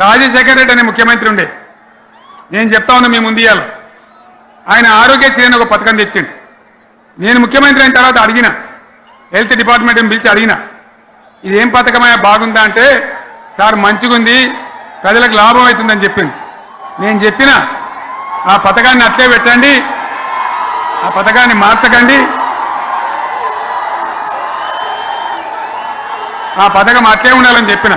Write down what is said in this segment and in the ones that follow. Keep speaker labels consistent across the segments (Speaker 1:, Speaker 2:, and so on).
Speaker 1: రాజశేఖర్ రెడ్డి అనే ముఖ్యమంత్రి ఉండే. నేను చెప్తా ఉన్నా మీ ముందు ఆయన ఆరోగ్యశ్రీ అని ఒక పథకం తెచ్చిండు. నేను ముఖ్యమంత్రి అయిన తర్వాత అడిగిన. హెల్త్ డిపార్ట్మెంట్ని పిలిచి అడిగిన. ఇది ఏం పథకమయ్యా బాగుందా అంటే సార్ మంచిగుంది. ప్రజలకు లాభం అవుతుందని చెప్పింది నేను చెప్పిన ఆ పథకాన్ని అట్లే పెట్టండి. ఆ పథకాన్ని మార్చకండి. ఆ పథకం అట్లే ఉండాలని చెప్పిన.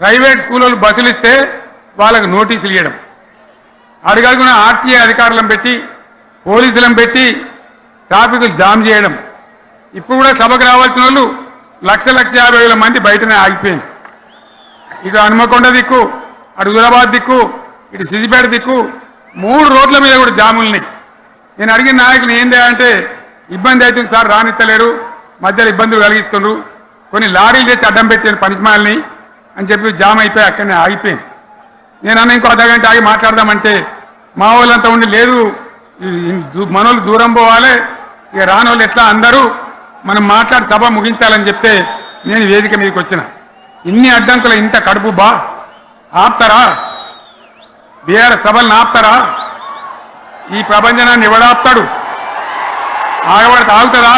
Speaker 1: ప్రైవేట్ స్కూళ్ళు బస్సులు ఇస్తే వాళ్ళకు నోటీసులు ఇవ్వడం అడుగడుగున ఆర్టీఏ అధికారులను పెట్టి పోలీసులను పెట్టి ట్రాఫిక్లు జామ్ చేయడం. ఇప్పుడు కూడా సభకు రావాల్సిన వాళ్ళు లక్ష లక్ష యాభై వేల మంది బయటనే ఆగిపోయింది. ఇటు హనుమకొండ దిక్కు అటు హుదరాబాద్ దిక్కు ఇటు సిద్దిపేట దిక్కు మూడు రోడ్ల మీద కూడా జాములున్నాయి నేను అడిగిన నాయకులు ఏం అంటే ఇబ్బంది అవుతుంది సార్ రానిత్తలేరు మధ్యలో ఇబ్బందులు కలిగిస్తుండ్రు. కొన్ని లారీలు తెచ్చి అడ్డం పెట్టాను పనికిమాలని. అని చెప్పి జామ్ అయిపోయి అక్కడనే ఆగిపోయింది. నేనన్నా ఇంకో అర్ధగంట ఆగి మాట్లాడదామంటే మా వాళ్ళంతా ఉండి లేదు. మనోళ్ళు దూరం పోవాలి. ఇక రాని ఎట్లా అందరూ మనం మాట్లాడి సభ ముగించాలని చెప్తే నేను వేదిక మీదకి వచ్చిన. ఇన్ని అడ్డంకులు ఇంత కడుపు బా. ఆపుతారా? బీఆర్ సభలను ఆపుతారా? ఈ ప్రపంచనాన్ని ఎవడాప్తాడు ఆగబడితే ఆగుతుందా